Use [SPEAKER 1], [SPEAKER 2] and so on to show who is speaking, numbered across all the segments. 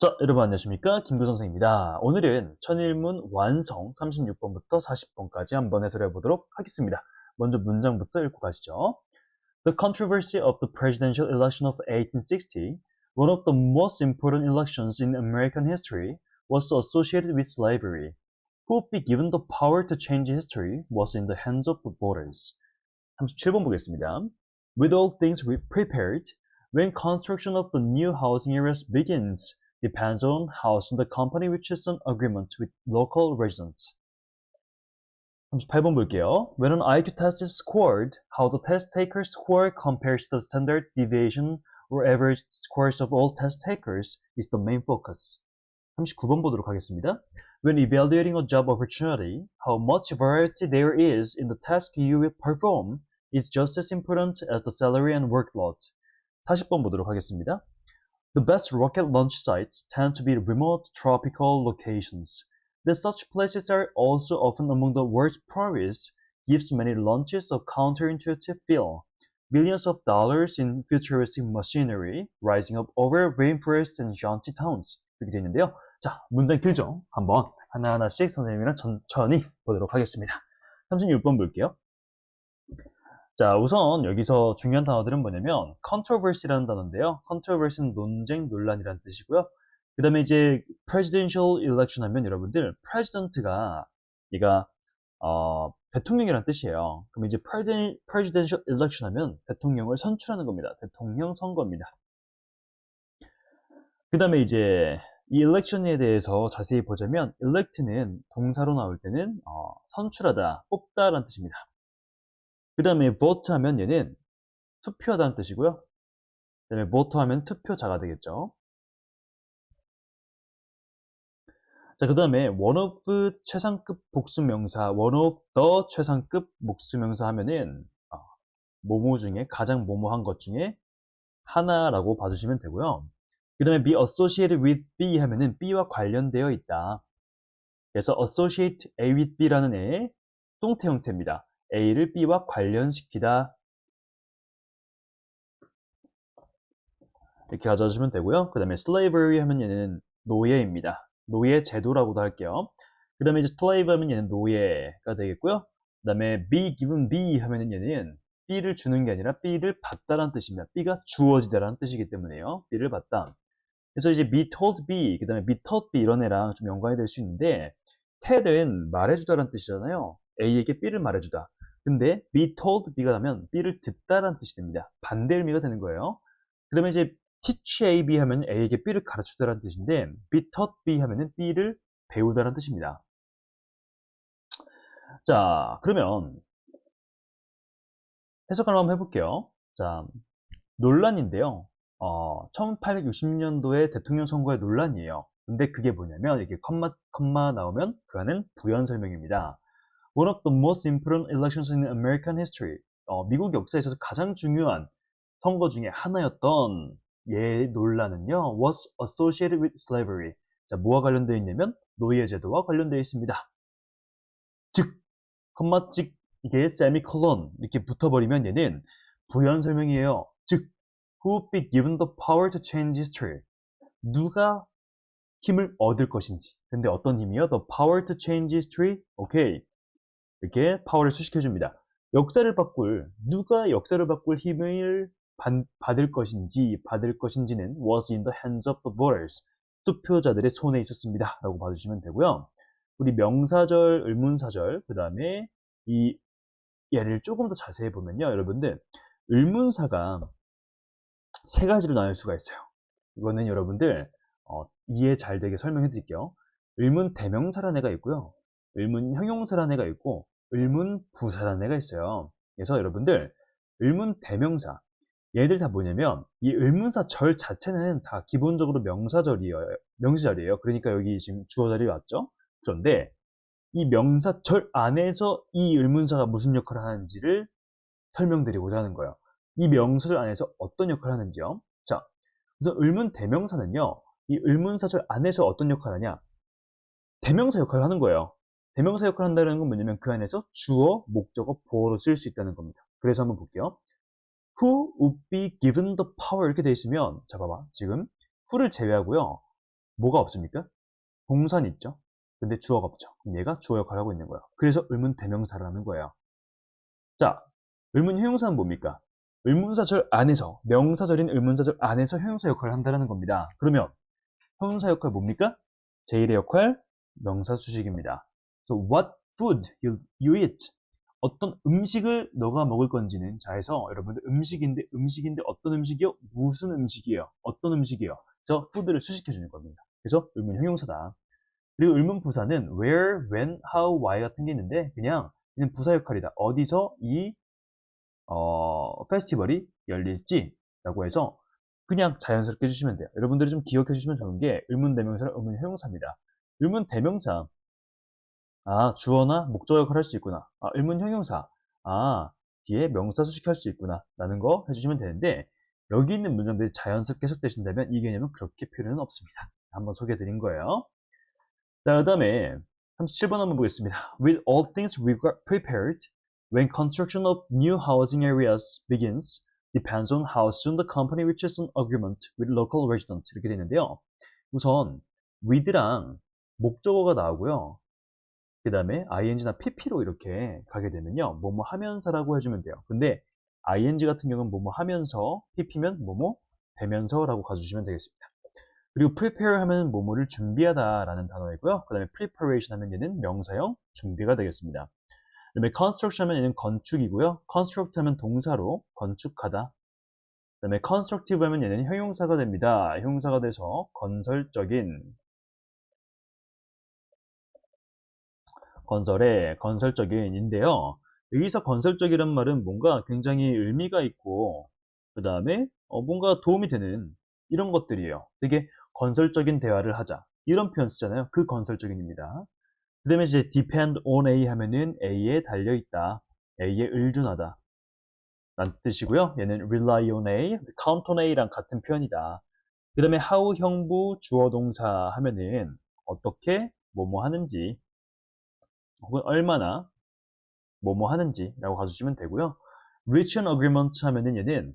[SPEAKER 1] 자, 여러분 안녕하십니까? 김구 선생입니다. 오늘은 천일문 완성 36번부터 40번까지 한번 해설해 보도록 하겠습니다. 먼저 문장부터 읽고 가시죠. The controversy of the presidential election of 1860, one of the most important elections in American history, was associated with slavery. Who would be given the power to change history was in the hands of the voters. 37번 보겠습니다. With all things prepared, when construction of the new housing areas begins, depends on how soon the company reaches an agreement with local residents. 38번 볼게요. When an IQ test is scored, how the test taker's score compares to the standard deviation or average scores of all test takers is the main focus. 39번 보도록 하겠습니다. When evaluating a job opportunity, how much variety there is in the task you will perform is just as important as the salary and workload. 40번 보도록 하겠습니다. The best rocket launch sites tend to be remote tropical locations. That such places are also often among the world's poorest gives many launches a counterintuitive feel. Millions of dollars in futuristic machinery rising up over rainforests and shanty towns. 이렇게 되어 있는데요. 자, 문장 길죠? 한번 하나하나씩 선생님이랑 천천히 보도록 하겠습니다. 36번 볼게요. 자, 우선 여기서 중요한 단어들은 뭐냐면 controversy라는 단어인데요. controversy는 논쟁, 논란이라는 뜻이고요. 그 다음에 이제 presidential election 하면 여러분들 president가 얘가 어, 대통령이라는 뜻이에요. 그럼 이제 presidential election 하면 대통령을 선출하는 겁니다. 대통령 선거입니다. 그 다음에 이제 이 election에 대해서 자세히 보자면 elect는 동사로 나올 때는 어, 선출하다, 뽑다라는 뜻입니다. 그 다음에 vote 하면 얘는 투표하다는 뜻이고요. 그 다음에 vote 하면 투표자가 되겠죠. 자, 그 다음에 one of 최상급 복수명사, one of the 최상급 복수명사 하면은 어, 모모 중에 가장 모모한 것 중에 하나라고 봐주시면 되고요. 그 다음에 be associated with B 하면은 B와 관련되어 있다. 그래서 associate A with B라는 애의 똥태 형태입니다. A를 B와 관련시키다 이렇게 가져주시면 되고요. 그 다음에 slavery 하면 얘는 노예입니다. 노예 제도라고도 할게요. 그 다음에 이제 slave 하면 얘는 노예가 되겠고요. 그 다음에 be given B 하면 얘는 B를 주는 게 아니라 B를 받다라는 뜻입니다. B가 주어지다라는 뜻이기 때문에요. B를 받다. 그래서 이제 be told B, 그 다음에 be taught B 이런 애랑 좀 연관이 될 수 있는데 tell은 말해주다라는 뜻이잖아요. A에게 B를 말해주다. 근데 be told B가 나면 B를 듣다라는 뜻이 됩니다. 반대 의미가 되는 거예요. 그러면 이제 teach A, B 하면 A에게 B를 가르치다라는 뜻인데 be taught B 하면은 B를 배우다라는 뜻입니다. 자, 그러면 해석을 한번 해볼게요. 자, 논란인데요. 어, 1860년도에 대통령 선거의 논란이에요. 근데 그게 뭐냐면 이렇게 컴마 컴마 나오면 그 안은 부연 설명입니다. One of the most important elections in American history. 어, 미국 역사에 있어서 가장 중요한 선거 중에 하나였던 예 논란은요, was associated with slavery. 자, 뭐와 관련되어 있냐면 노예 제도와 관련되어 있습니다. 즉, 컴마 찍 이게 세미콜론 이렇게 붙어버리면 얘는 부연 설명이에요. 즉, who be given the power to change history. 누가 힘을 얻을 것인지. 근데 어떤 힘이요? The power to change history. 오케이. 이렇게 파워를 수식해 줍니다. 역사를 바꿀, 누가 역사를 바꿀 힘을 받을 것인지, 받을 것인지는 was in the hands of the voters. 투표자들의 손에 있었습니다. 라고 봐주시면 되고요. 우리 명사절, 의문사절, 그 다음에 이 예를 조금 더 자세히 보면요. 여러분들, 의문사가 세 가지로 나눌 수가 있어요. 이거는 여러분들, 어, 이해 잘 되게 설명해 드릴게요. 의문 대명사라는 애가 있고요. 의문 형용사라는 애가 있고 의문 부사라는 애가 있어요. 그래서 여러분들 의문 대명사 얘들 다 뭐냐면 이 의문사 절 자체는 다 기본적으로 명사절이에요. 명시절이에요. 그러니까 여기 지금 주어절이 왔죠. 그런데 이 명사 절 안에서 이 의문사가 무슨 역할을 하는지를 설명드리고자 하는 거예요. 이 명사절 안에서 어떤 역할을 하는지요. 자, 그래서 의문 대명사는요. 이 의문사절 안에서 어떤 역할을 하냐? 대명사 역할을 하는 거예요. 대명사 역할을 한다는 건 뭐냐면 그 안에서 주어, 목적어, 보어로 쓸 수 있다는 겁니다. 그래서 한번 볼게요. Who would be given the power 이렇게 돼 있으면 자 봐봐 지금 who를 제외하고요. 뭐가 없습니까? 동사는 있죠. 근데 주어가 없죠. 얘가 주어 역할을 하고 있는 거예요. 그래서 의문 대명사라는 거예요. 자, 의문 형용사는 뭡니까? 의문사절 안에서 명사절인 의문사절 안에서 형용사 역할을 한다는 겁니다. 그러면 형용사 역할 뭡니까? 제1의 역할 명사 수식입니다. So what food you, you eat? 어떤 음식을 너가 먹을 건지는 자해서 여러분들 음식인데 음식인데 어떤 음식이요? 무슨 음식이에요? 어떤 음식이에요? 그래서 food를 수식해 주는 겁니다. 그래서 의문 형용사다. 그리고 의문 부사는 where, when, how, why 같은 게 있는데 그냥 그냥 부사 역할이다. 어디서 이 어, 페스티벌이 열릴지 라고 해서 그냥 자연스럽게 해주시면 돼요. 여러분들이 좀 기억해 주시면 좋은 게 의문 대명사랑 의문 형용사입니다. 의문 대명사 아 주어나 목적 역할을 할 수 있구나. 아 의문 형용사 아 뒤에 명사 수식할 수 있구나 라는 거 해주시면 되는데 여기 있는 문장들이 자연스럽게 해석되신다면 이 개념은 그렇게 필요는 없습니다. 한번 소개해 드린 거예요. 자, 그 다음에 37번 한번 보겠습니다. With all things prepared, when construction of new housing areas begins, depends on how soon the company reaches an agreement with local residents. 이렇게 되는데요. 우선 with랑 목적어가 나오고요. 그 다음에 ing나 pp로 이렇게 가게 되면요. 뭐뭐 하면서라고 해주면 돼요. 근데 ing 같은 경우는 뭐뭐 하면서 pp면 뭐뭐 되면서 라고 가주시면 되겠습니다. 그리고 prepare 하면 뭐뭐를 준비하다 라는 단어이고요. 그 다음에 preparation 하면 얘는 명사형 준비가 되겠습니다. 그 다음에 construction 하면 얘는 건축이고요. construct 하면 동사로 건축하다. 그 다음에 constructive 하면 얘는 형용사가 됩니다. 형용사가 돼서 건설적인 건설의 건설적인인데요. 여기서 건설적이란 말은 뭔가 굉장히 의미가 있고 그 다음에 어, 뭔가 도움이 되는 이런 것들이에요. 되게 건설적인 대화를 하자. 이런 표현 쓰잖아요. 그 건설적인입니다. 그 다음에 이제 depend on A 하면은 A에 달려있다. A에 의존하다. 라는 뜻이고요. 얘는 rely on A, count on A랑 같은 표현이다. 그 다음에 how 형부 주어 동사 하면은 어떻게 뭐뭐 하는지 혹은 얼마나 뭐뭐 하는지 라고 가주시면 되고요. reach an agreement 하면은 얘는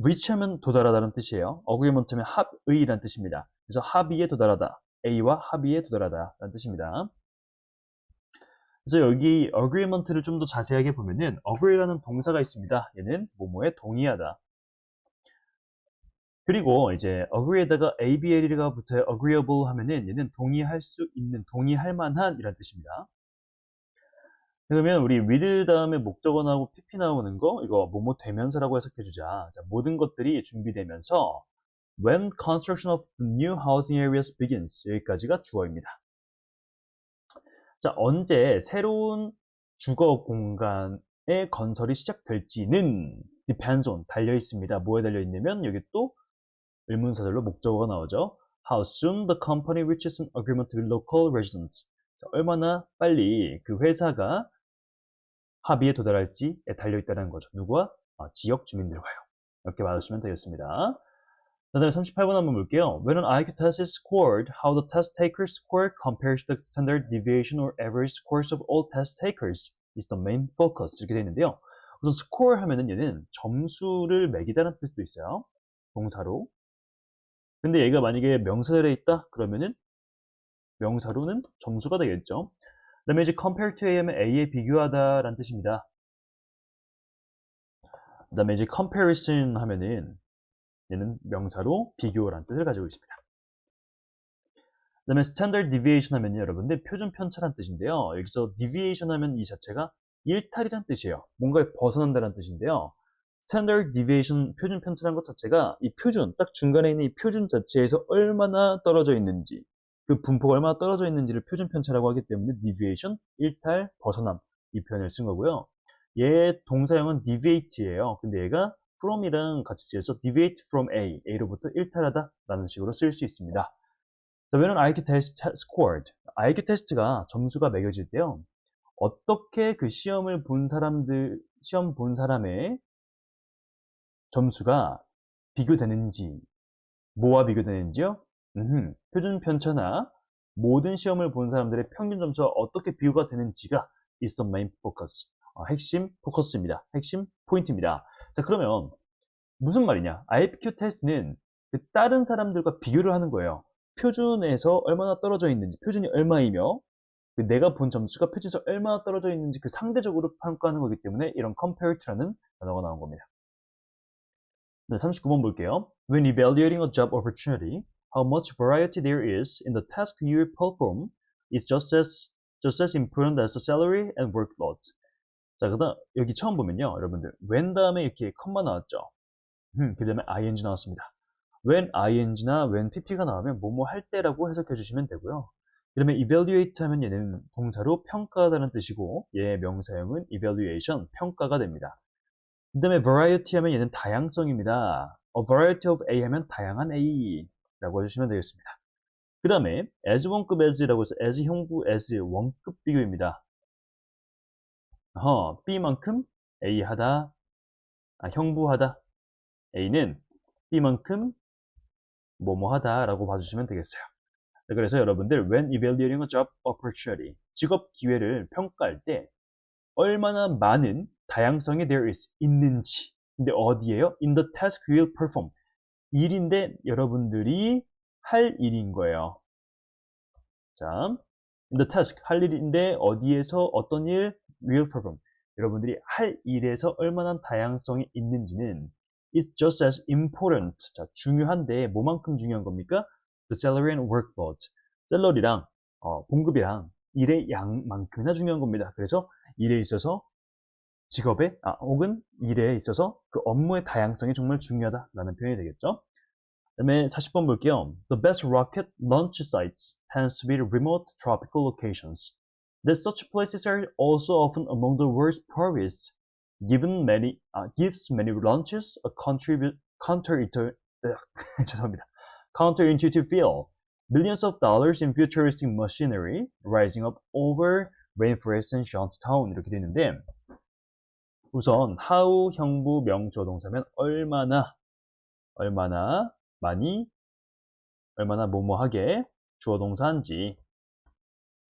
[SPEAKER 1] reach 하면 도달하다는 뜻이에요. agreement 하면 합의란 뜻입니다. 그래서 합의에 도달하다. A와 합의에 도달하다 라는 뜻입니다. 그래서 여기 agreement를 좀 더 자세하게 보면은 agree라는 동사가 있습니다. 얘는 뭐뭐에 동의하다. 그리고 이제 agree에다가 abl이가 붙어요. agreeable 하면은 얘는 동의할 수 있는, 동의할 만한 이란 뜻입니다. 그러면 우리 with 다음에 목적어 나오고 pp 나오는 거 이거 뭐뭐 되면서라고 해석해 주자. 자, 모든 것들이 준비되면서 when construction of the new housing areas begins 여기까지가 주어입니다. 자, 언제 새로운 주거 공간의 건설이 시작될지는 depends on 달려 있습니다. 뭐에 달려 있냐면 여기 또 의문사절로 목적어가 나오죠. How soon the company reaches an agreement with local residents. 자, 얼마나 빨리 그 회사가 합의에 도달할지에 달려 있다는 거죠. 누구와? 아, 지역 주민들과요. 이렇게 말하시면 되겠습니다. 그 다음에 38번 한번 볼게요. When an IQ test is scored, how the test taker's score compares to the standard deviation or average scores of all test takers is the main focus. 이렇게 되어 있는데요. 우선 score 하면은 얘는 점수를 매기다는 뜻도 있어요. 동사로. 근데 얘가 만약에 명사절에 있다? 그러면은 명사로는 점수가 되겠죠. 그 다음에 이제 compare to A 하면 A에 비교하다 라는 뜻입니다. 그 다음에 이제 comparison 하면은 얘는 명사로 비교라는 뜻을 가지고 있습니다. 그 다음에 standard deviation 하면요 여러분들 표준 편차란 뜻인데요. 여기서 deviation 하면 이 자체가 일탈이란 뜻이에요. 뭔가에 벗어난다는 뜻인데요. standard deviation 표준 편차란 것 자체가 이 표준 딱 중간에 있는 이 표준 자체에서 얼마나 떨어져 있는지 그 분포가 얼마나 떨어져 있는지를 표준 편차라고 하기 때문에 deviation, 일탈, 벗어남 이 표현을 쓴 거고요. 얘 동사형은 deviate예요. 근데 얘가 from이랑 같이 쓰여서 deviate from A, A로부터 일탈하다 라는 식으로 쓸 수 있습니다. an IQ test scored, IQ 테스트가 점수가 매겨질 때요. 어떻게 그 시험을 본 사람들, 시험 본 사람의 점수가 비교되는지, 뭐와 비교되는지요? 음흠, 표준 편차나 모든 시험을 본 사람들의 평균 점수와 어떻게 비교가 되는지가 is the main focus. 어, 핵심 포커스입니다. 핵심 포인트입니다. 자, 그러면 무슨 말이냐? IQ 테스트는 그 다른 사람들과 비교를 하는 거예요. 표준에서 얼마나 떨어져 있는지, 표준이 얼마이며 그 내가 본 점수가 표준에서 얼마나 떨어져 있는지 그 상대적으로 평가하는 거기 때문에 이런 compare to라는 단어가 나온 겁니다. 네, 39번 볼게요. When evaluating a job opportunity, how much variety there is in the task you perform is just as just as important as the salary and workload. 자, 그 다음 여기 처음 보면요, 여러분들 when 다음에 이렇게 컴마 나왔죠. 음, 그 다음에 ing 나왔습니다. when ing나 when pp가 나오면 뭐뭐 할 때라고 해석해 주시면 되고요. 그 다음에 evaluate 하면 얘는 동사로 평가하다는 뜻이고 얘의 명사형은 evaluation, 평가가 됩니다. 그 다음에 variety 하면 얘는 다양성입니다. A variety of A 하면 다양한 A 라고 해주시면 되겠습니다. 그 다음에 as 원급 as라고 해서 as 형부 as 원급 비교입니다. 어, B만큼 A 하다, 아, 형부하다. A는 B만큼 뭐뭐 하다 라고 봐주시면 되겠어요. 네, 그래서 여러분들 when evaluating a job opportunity 직업 기회를 평가할 때 얼마나 많은 다양성이 there is 있는지 근데 어디에요? in the task you will perform 일인데 여러분들이 할 일인 거예요. 자, the task 할 일인데 어디에서 어떤 일 will perform 여러분들이 할 일에서 얼마나 다양성이 있는지는 is just as important. 자, 중요한데 뭐만큼 중요한 겁니까? The salary and workload. 셀러리랑 어, 봉급이랑 일의 양만큼이나 중요한 겁니다. 그래서 일에 있어서 직업에 아, 혹은 일에 있어서 그 업무의 다양성이 정말 중요하다라는 표현이 되겠죠. 그다음에 40번 볼게요. The best rocket launch sites tends to be remote tropical locations. That such places are also often among the world's poorest given many uh, gives many launches a contribute counterintuitive 죄송합니다. counterintuitive feel. Millions of dollars in futuristic machinery rising up over rainforest and Shantown 이렇게 되는데 우선 how 형부 명조 동사면 얼마나 얼마나 많이 얼마나 뭐뭐하게 주어 동사인지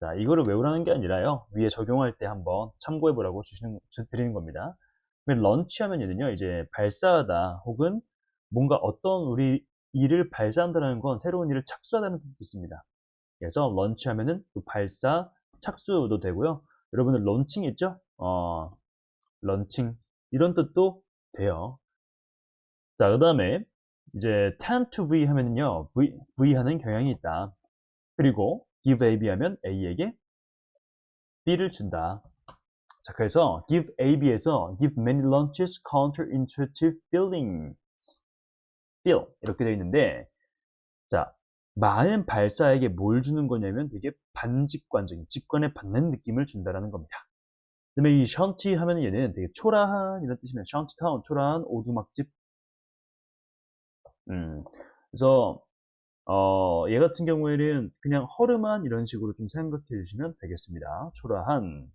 [SPEAKER 1] 자, 이거를 외우라는 게 아니라요. 위에 적용할 때 한번 참고해 보라고 주시는, 드리는 겁니다. 런치 하면은요, 이제 발사하다 혹은 뭔가 어떤 우리 일을 발사한다는 건 새로운 일을 착수하다는 뜻도 있습니다. 그래서 런치 하면은 그 발사, 착수도 되고요. 여러분들 런칭 있죠? 어, 런칭. 이런 뜻도 돼요. 자, 그 다음에 이제 tend to be 하면은요, V, V 하는 경향이 있다. 그리고 give AB 하면 A에게 B를 준다. 자, 그래서 give AB에서 give many lunches counterintuitive feelings. feel 이렇게 되어 있는데 자, 많은 발사에게 뭘 주는 거냐면 되게 반직관적인 직관에 받는 느낌을 준다라는 겁니다. 그다음에 이 션티 하면 얘는 되게 초라한 이런 뜻이면 션티타운 초라한 오두막집. 음, 그래서 어, 얘 같은 경우에는 그냥 허름한 이런 식으로 좀 생각해 주시면 되겠습니다. 초라한.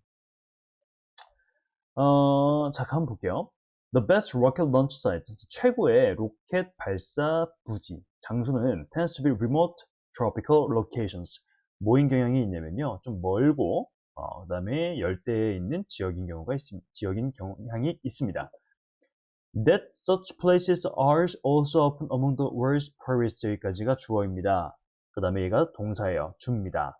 [SPEAKER 1] 어, 자, 한번 볼게요. The best rocket launch site, 최고의 로켓 발사 부지, 장소는 tends to be remote tropical locations. 뭐인 경향이 있냐면요. 좀 멀고, 어, 그 다음에 열대에 있는 지역인 경우가 있습니다. 지역인 경향이 있습니다. That such places are also often among the world's poorest 여기까지가 주어입니다. 그 다음에 얘가 동사예요. 줍니다.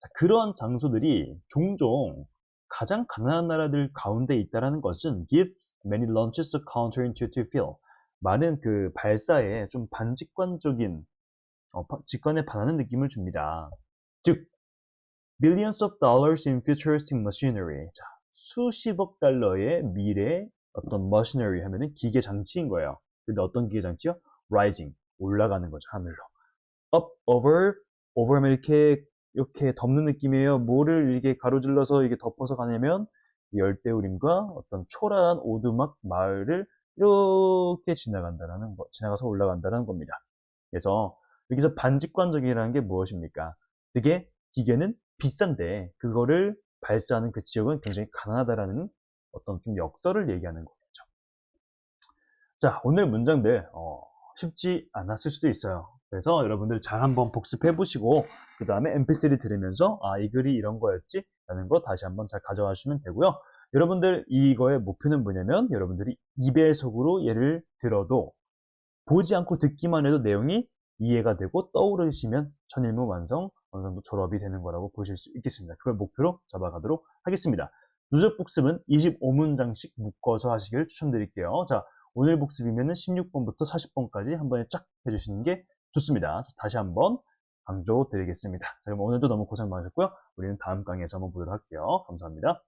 [SPEAKER 1] 자, 그런 장소들이 종종 가장 가난한 나라들 가운데 있다는 것은 gives many launches a counterintuitive feel. 많은 그 발사에 좀 반직관적인 어, 직관에 반하는 느낌을 줍니다. 즉, billions of dollars in futuristic machinery. 자, 수십억 달러의 미래 어떤 machinery 하면은 기계 장치인 거예요. 근데 어떤 기계 장치요? rising 올라가는 거죠 하늘로. up over over 하면 이렇게 이렇게 덮는 느낌이에요. 뭐를 이게 가로질러서 이게 덮어서 가냐면 열대우림과 어떤 초라한 오두막 마을을 이렇게 지나간다라는 거, 지나가서 올라간다는 겁니다. 그래서 여기서 반직관적이라는 게 무엇입니까? 그게 기계는 비싼데 그거를 발사하는 그 지역은 굉장히 가난하다라는 어떤 좀 역설을 얘기하는 거겠죠. 자, 오늘 문장들 어, 쉽지 않았을 수도 있어요. 그래서 여러분들 잘 한번 복습해 보시고 그 다음에 mp3 들으면서 아 이 글이 이런 거였지 라는 거 다시 한번 잘 가져와 주시면 되고요. 여러분들 이거의 목표는 뭐냐면 여러분들이 2배 속으로 예를 들어도 보지 않고 듣기만 해도 내용이 이해가 되고 떠오르시면 천일문 완성, 어느 정도 졸업이 되는 거라고 보실 수 있겠습니다. 그걸 목표로 잡아가도록 하겠습니다. 누적 복습은 25문장씩 묶어서 하시길 추천드릴게요. 자, 오늘 복습이면은 16번부터 40번까지 한 번에 쫙 해주시는 게 좋습니다. 다시 한번 강조 드리겠습니다. 자, 그럼 오늘도 너무 고생 많으셨고요. 우리는 다음 강의에서 한번 보도록 할게요. 감사합니다.